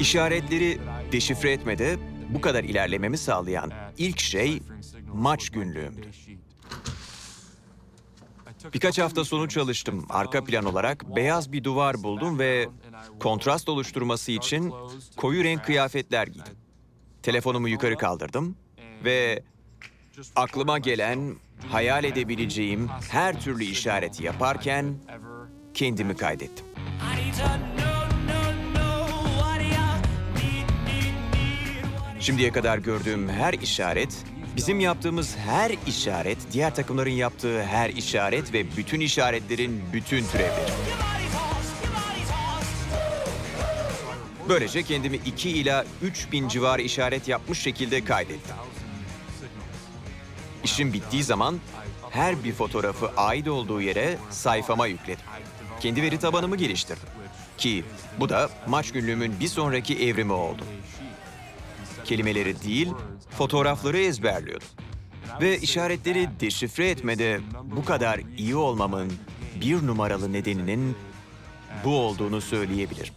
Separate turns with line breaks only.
İşaretleri deşifre etmede bu kadar ilerlememi sağlayan ilk şey maç günlüğümdü. Birkaç hafta sonu çalıştım. Arka plan olarak beyaz bir duvar buldum ve kontrast oluşturması için koyu renk kıyafetler giydim. Telefonumu yukarı kaldırdım ve aklıma gelen, hayal edebileceğim her türlü işareti yaparken kendimi kaydettim. Şimdiye kadar gördüğüm her işaret, bizim yaptığımız her işaret, diğer takımların yaptığı her işaret ve bütün işaretlerin bütün türevleri. Böylece kendimi 2 ila 3 bin civarı işaret yapmış şekilde kaydettim. İşim bittiği zaman her bir fotoğrafı ait olduğu yere sayfama yükledim. Kendi veri tabanımı geliştirdim. Ki bu da maç günlüğümün bir sonraki evrimi oldu. Kelimeleri değil, fotoğrafları ezberliyordum. Ve işaretleri deşifre etmede bu kadar iyi olmamın bir numaralı nedeninin bu olduğunu söyleyebilirim.